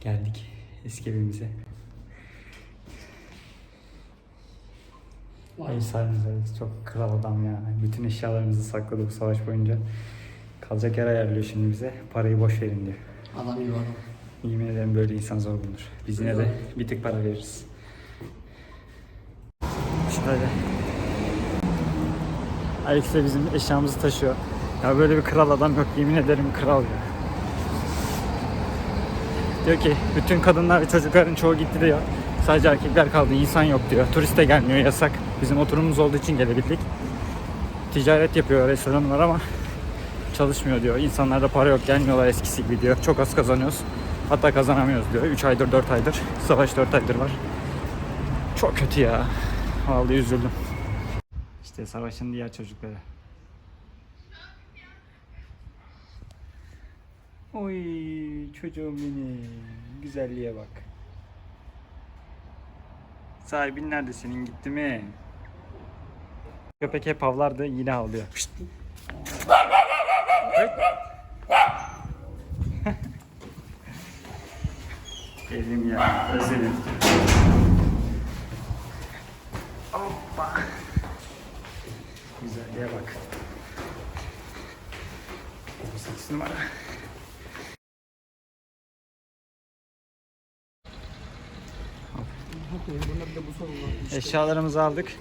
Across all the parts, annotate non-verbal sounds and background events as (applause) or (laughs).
Geldik eski evimize. Ev sahibimiz evet, çok kral adam ya. Bütün eşyalarımızı sakladı bu savaş boyunca. Kalacak yer ayarlıyor şimdi bize. Parayı boş verin diyor. Adam gibi adam. Yemin ederim böyle insan zor bulunur. Biz yine de bir tık para veririz. Şöyle. Alex de bizim eşyamızı taşıyor. Ya böyle bir kral adam yok yemin ederim kral ya. Diyor ki bütün kadınlar ve çocukların çoğu gitti diyor. Sadece erkekler kaldı insan yok diyor. Turist de gelmiyor yasak. Bizim oturumumuz olduğu için gelebildik. Ticaret yapıyor restoran var ama çalışmıyor diyor. İnsanlarda para yok gelmiyorlar eskisi gibi diyor. Çok az kazanıyoruz. Hatta kazanamıyoruz diyor. 3 aydır 4 aydır. Savaş 4 aydır var. Çok kötü ya. Vallahi üzüldüm. İşte savaşın diğer çocukları. Oy çocuğum benim. Güzelliğe bak. Sahibin nerede senin gitti mi? Köpek hep havlardı yine havlıyor. Pişt. (laughs) Elim ya, özledim. Hoppa. Güzelliğe bak. 18 numara. Eşyalarımızı aldık.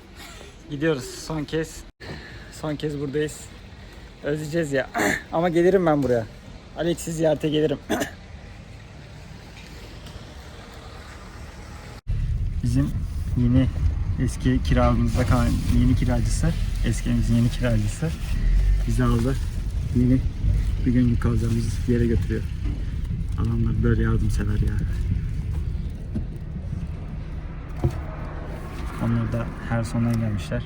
Gidiyoruz son kez. Son kez buradayız. Özleyeceğiz ya. (clears throat) Ama gelirim ben buraya. Alex'i ziyarete gelirim. (clears throat) Bizim yeni eski kiramızda kalan yeni kiracısı, eski yeni kiracısı bizi aldı. Yeni bir günlük kalacağımız yere götürüyor. Adamlar böyle yardımsever ya. Onlar da her sondan gelmişler.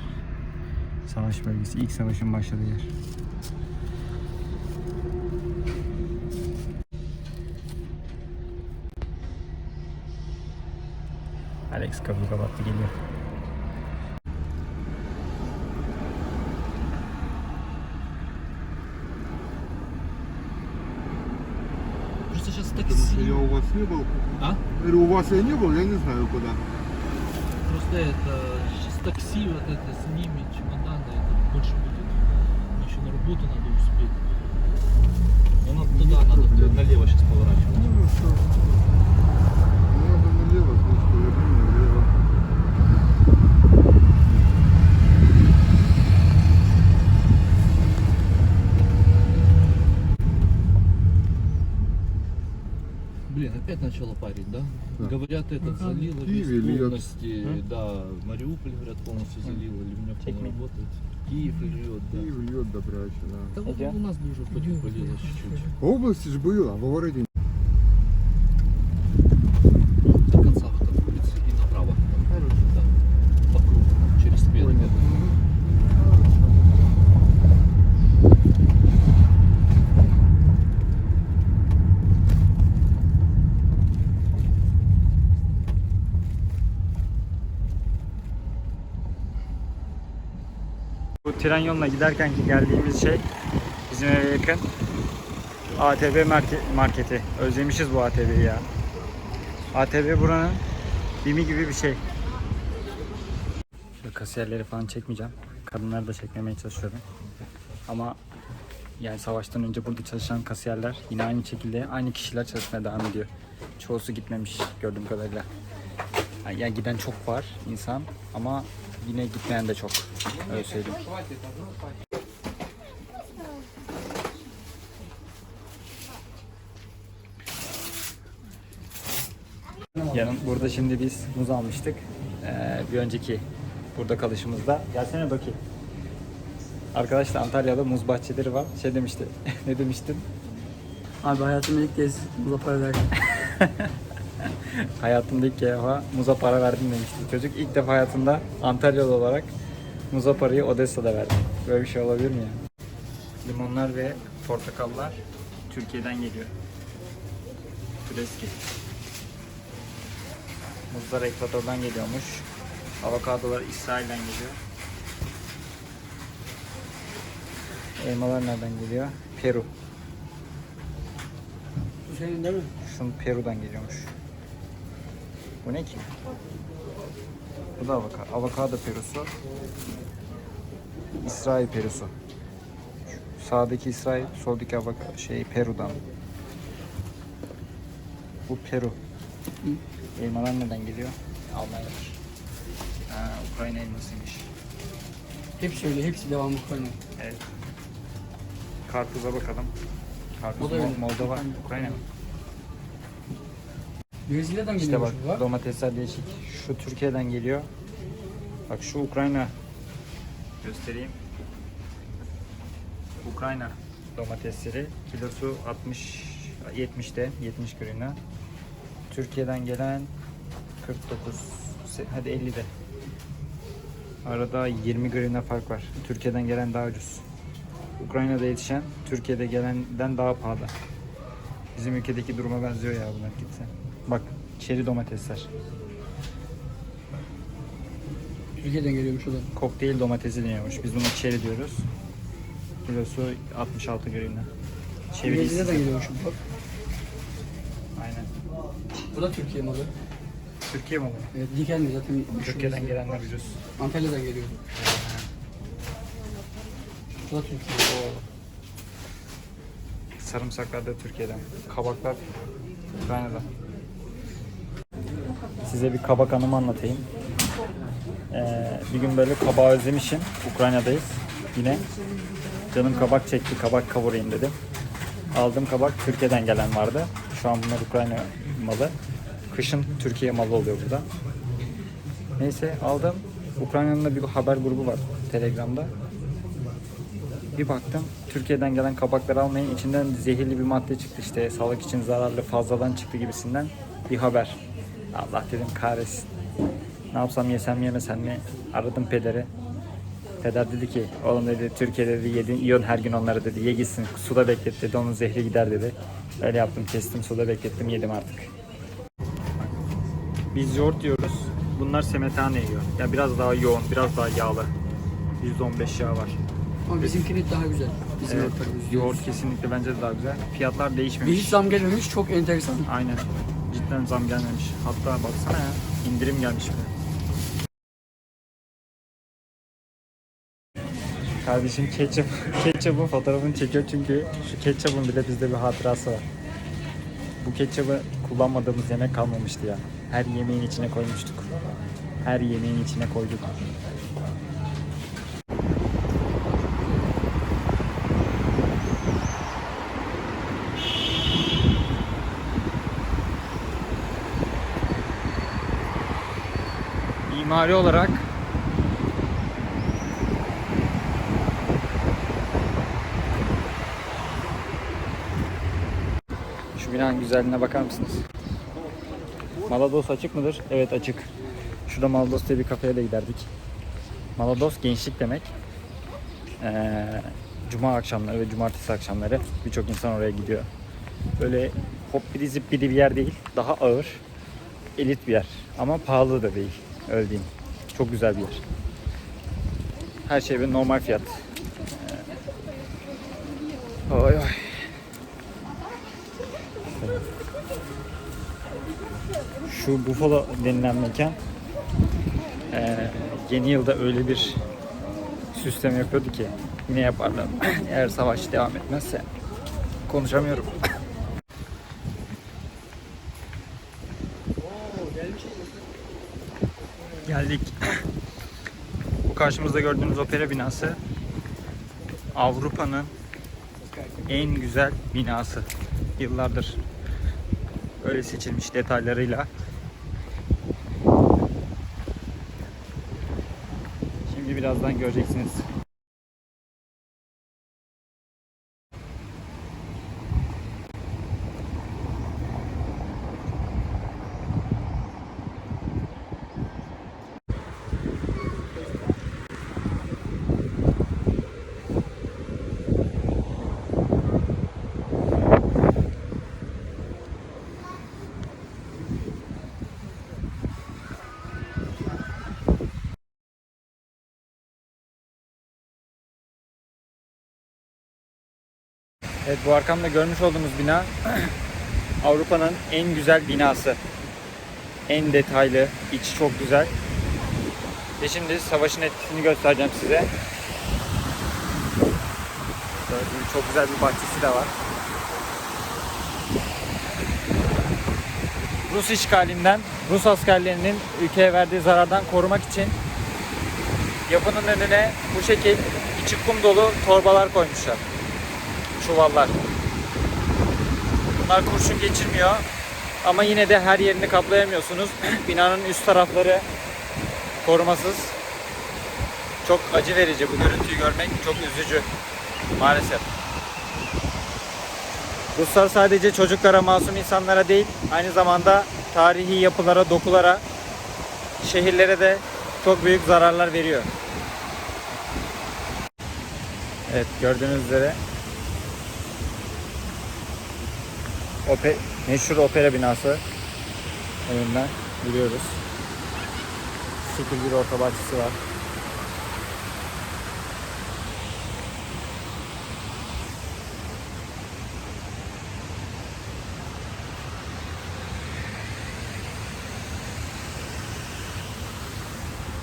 Savaş bölgesi, ilk savaşın başladığı yer. Alex kapıyı kapattı geliyor. Просто сейчас Я такси. у вас не был. А? Я говорю, у вас я не был, я не знаю куда. Просто это сейчас такси вот это с ними, чемоданы, это больше будет. Мне еще на работу надо успеть. Ну надо туда, надо налево сейчас поворачивать. Ну что? Ну, надо налево, значит, поверни опять начало парить, да? да. Говорят, это да. залило Киев, весь полностью, льет. да, Мариуполь, говорят, полностью залило, ливневка не работает. Киев льет, да. Київ льет добряче, да. Та у нас дуже потім чуть-чуть. Область ж була, в городе. Tren yoluna giderken ki geldiğimiz şey bizim eve yakın ATV marke- marketi. Özlemişiz bu ATV'yi ya. ATV buranın bimi gibi bir şey. Şöyle kasiyerleri falan çekmeyeceğim. Kadınları da çekmemeye çalışıyorum. Ama yani savaştan önce burada çalışan kasiyerler yine aynı şekilde aynı kişiler çalışmaya devam ediyor. Çoğusu gitmemiş gördüğüm kadarıyla. Yani giden çok var insan ama yine gitmeyen de çok. Öyle söyleyeyim. Yanın burada şimdi biz muz almıştık. Ee, bir önceki burada kalışımızda. Gelsene Doki. Arkadaşlar Antalya'da muz bahçeleri var. Şey demişti. (laughs) ne demiştin? Abi hayatımda ilk kez muza para verdim. (laughs) (laughs) Hayatımda ilk defa muza para verdim demişti. Çocuk ilk defa hayatında Antalyalı olarak muza parayı Odessa'da verdi. Böyle bir şey olabilir mi ya? Limonlar ve portakallar Türkiye'den geliyor. Türeski. Muzlar Ekvator'dan geliyormuş. Avokadolar İsrail'den geliyor. Elmalar nereden geliyor? Peru. Bu senin değil mi? Kışın Peru'dan geliyormuş. Bu ne ki? Bu da avokado. Avokado perusu. İsrail perusu. Şu Sağdaki İsrail, soldaki avokado şey Peru'dan. Bu Peru. Elmalar neden geliyor? Almanya'dan. Ha, Ukrayna elmasıymış. Hepsi öyle, hepsi devamlı Ukrayna. Evet. Karpuza bakalım. Karpuz Moldova, Ukrayna mı? Brezilya'dan İşte geliyor bak var. domatesler değişik. Şu Türkiye'den geliyor. Bak şu Ukrayna. Göstereyim. Ukrayna domatesleri kilosu 60 70'te 70 grivna. Türkiye'den gelen 49 se- hadi 50'de. Arada 20 grivna fark var. Türkiye'den gelen daha ucuz. Ukrayna'da yetişen Türkiye'de gelenden daha pahalı. Bizim ülkedeki duruma benziyor ya bunlar gitse. Çeri domatesler. Türkiye'den geliyormuş o da. Kokteyl domatesi deniyormuş. Biz buna çeri diyoruz. Kilosu 66 grivna. Çeviri Brezilya'dan geliyormuş bu. Aynen. Bu da Türkiye malı. Türkiye malı. Evet, dikenli zaten. meşhur Türkiye'den bizde. gelenler ucuz. Antalya'dan geliyor. Bu da Türkiye. Sarımsaklar da Türkiye'den. Kabaklar Ukrayna'dan. Size bir kabak anımı anlatayım. Ee, bir gün böyle kabağı özlemişim. Ukrayna'dayız. Yine canım kabak çekti. Kabak kavurayım dedim. Aldım kabak. Türkiye'den gelen vardı. Şu an bunlar Ukrayna malı. Kışın Türkiye malı oluyor burada. Neyse aldım. Ukrayna'nın da bir haber grubu var Telegram'da. Bir baktım Türkiye'den gelen kabakları almayın içinden zehirli bir madde çıktı işte sağlık için zararlı fazladan çıktı gibisinden bir haber. Allah dedim kahretsin. Ne yapsam yesem yemesem mi? Aradım pederi. Peder dedi ki oğlum dedi Türkiye'de dedi yedin yiyorsun her gün onları dedi ye gitsin suda beklet dedi onun zehri gider dedi. Öyle yaptım kestim suda beklettim yedim artık. Biz yoğurt yiyoruz. Bunlar semetane yiyor. Ya biraz daha yoğun, biraz daha yağlı. %15 yağ var. Ama bizimkinin daha güzel. Bizim Evet, yoğurt kesinlikle bence de daha güzel. Fiyatlar değişmemiş. hiç zam gelmemiş, çok enteresan. Aynen. Cidden zam gelmemiş. Hatta baksana ya, indirim gelmiş bile. Kardeşim ketçap, (laughs) ketçapın fotoğrafını çekiyor çünkü şu ketçapın bile bizde bir hatırası var. Bu ketçapı kullanmadığımız yemek kalmamıştı ya. Her yemeğin içine koymuştuk. Her yemeğin içine koyduk. Mimari olarak Şu binanın güzelliğine bakar mısınız? Malados açık mıdır? Evet açık. Şurada Malados diye bir kafeye de giderdik. Malados gençlik demek. Ee, Cuma akşamları ve cumartesi akşamları birçok insan oraya gidiyor. Böyle hoppidi zippidi bir yer değil. Daha ağır, elit bir yer. Ama pahalı da değil. Diyeyim. Çok güzel bir yer. Her şey bir normal fiyat. Ee, Oy oy. Şu Buffalo denilen mekan eee, yeni yılda öyle bir süsleme yapıyordu ki yine yaparlar. (laughs) Eğer savaş devam etmezse konuşamıyorum. (laughs) Geldik. Bu karşımızda gördüğünüz opera binası Avrupa'nın en güzel binası. Yıllardır öyle seçilmiş detaylarıyla. Şimdi birazdan göreceksiniz. Evet bu arkamda görmüş olduğunuz bina (clears throat) Avrupa'nın en güzel binası. En detaylı, içi çok güzel. Ve şimdi savaşın etkisini göstereceğim size. Gördüğünüz çok güzel bir bahçesi de var. Rus işgalinden, Rus askerlerinin ülkeye verdiği zarardan korumak için yapının önüne bu şekil içi kum dolu torbalar koymuşlar. Çuvallar. Bunlar kurşun geçirmiyor ama yine de her yerini kaplayamıyorsunuz. (clears throat) Binanın üst tarafları korumasız. Çok acı verici bu görüntüyü görmek çok üzücü maalesef. Ruslar sadece çocuklara, masum insanlara değil, aynı zamanda tarihi yapılara, dokulara, şehirlere de çok büyük zararlar veriyor. Evet, gördüğünüz üzere Ope, meşhur opera binası önünden gidiyoruz. Şekil bir orta bahçesi var.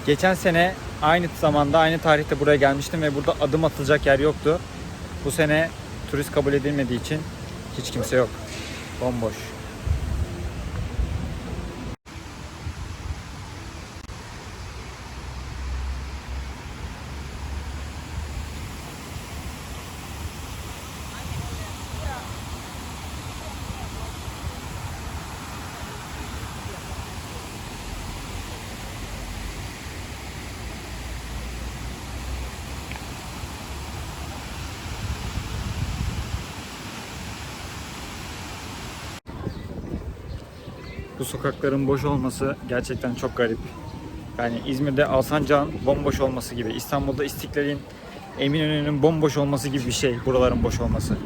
Geçen sene aynı zamanda aynı tarihte buraya gelmiştim ve burada adım atılacak yer yoktu. Bu sene turist kabul edilmediği için hiç kimse yok. Bomboş. Bu sokakların boş olması gerçekten çok garip. Yani İzmir'de Alsancak'ın bomboş olması gibi, İstanbul'da İstiklal'in, Eminönü'nün bomboş olması gibi bir şey buraların boş olması.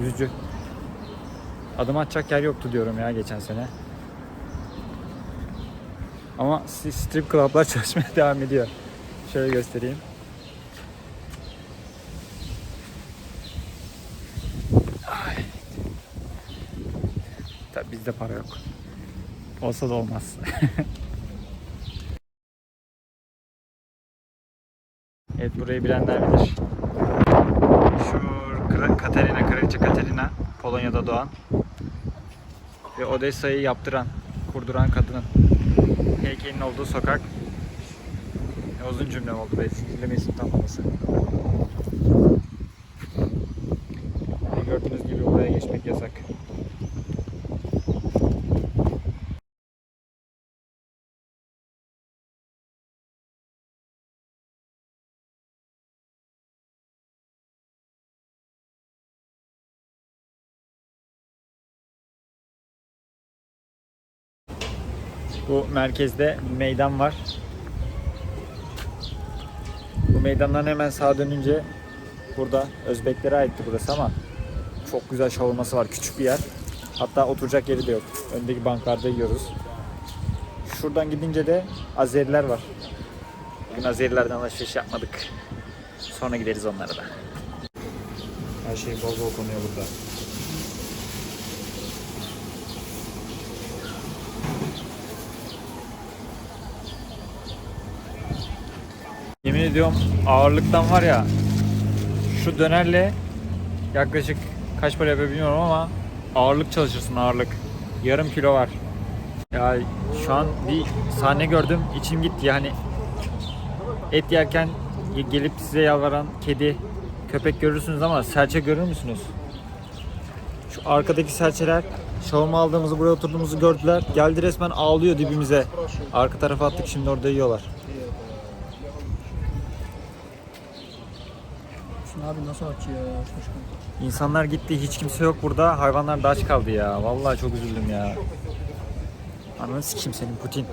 Üzücü. Adım atacak yer yoktu diyorum ya geçen sene. Ama strip club'lar (laughs) çalışmaya devam ediyor. Şöyle göstereyim. Tabii bizde para yok. Olsa da olmaz. (laughs) evet burayı bilenler bilir. Şu Katerina, Kraliçe Katerina Polonya'da doğan ve Odessa'yı yaptıran, kurduran kadının heykelinin olduğu sokak. Ne uzun cümle oldu be, zincirlemeyi tamamlaması. Ve gördüğünüz gibi buraya geçmek yasak. Bu merkezde bir meydan var. Bu meydandan hemen sağa dönünce burada Özbeklere aitti burası ama çok güzel şavurması var. Küçük bir yer. Hatta oturacak yeri de yok. Öndeki banklarda yiyoruz. Şuradan gidince de Azeriler var. Bugün Azerilerden alışveriş yapmadık. Sonra gideriz onlara da. Her şey bol bol konuyor burada. Yemin ediyorum ağırlıktan var ya şu dönerle yaklaşık kaç para yapıyor bilmiyorum ama ağırlık çalışırsın ağırlık. Yarım kilo var. Ya şu an bir sahne gördüm içim gitti yani et yerken gelip size yalvaran kedi köpek görürsünüz ama serçe görür müsünüz? Şu arkadaki serçeler şavurma aldığımızı buraya oturduğumuzu gördüler. Geldi resmen ağlıyor dibimize. Arka tarafa attık şimdi orada yiyorlar. Abi nasıl açıyor ya? Şaşkın. İnsanlar gitti hiç kimse yok burada. Hayvanlar da aç kaldı ya. Vallahi çok üzüldüm ya. Ananı sikeyim senin Putin.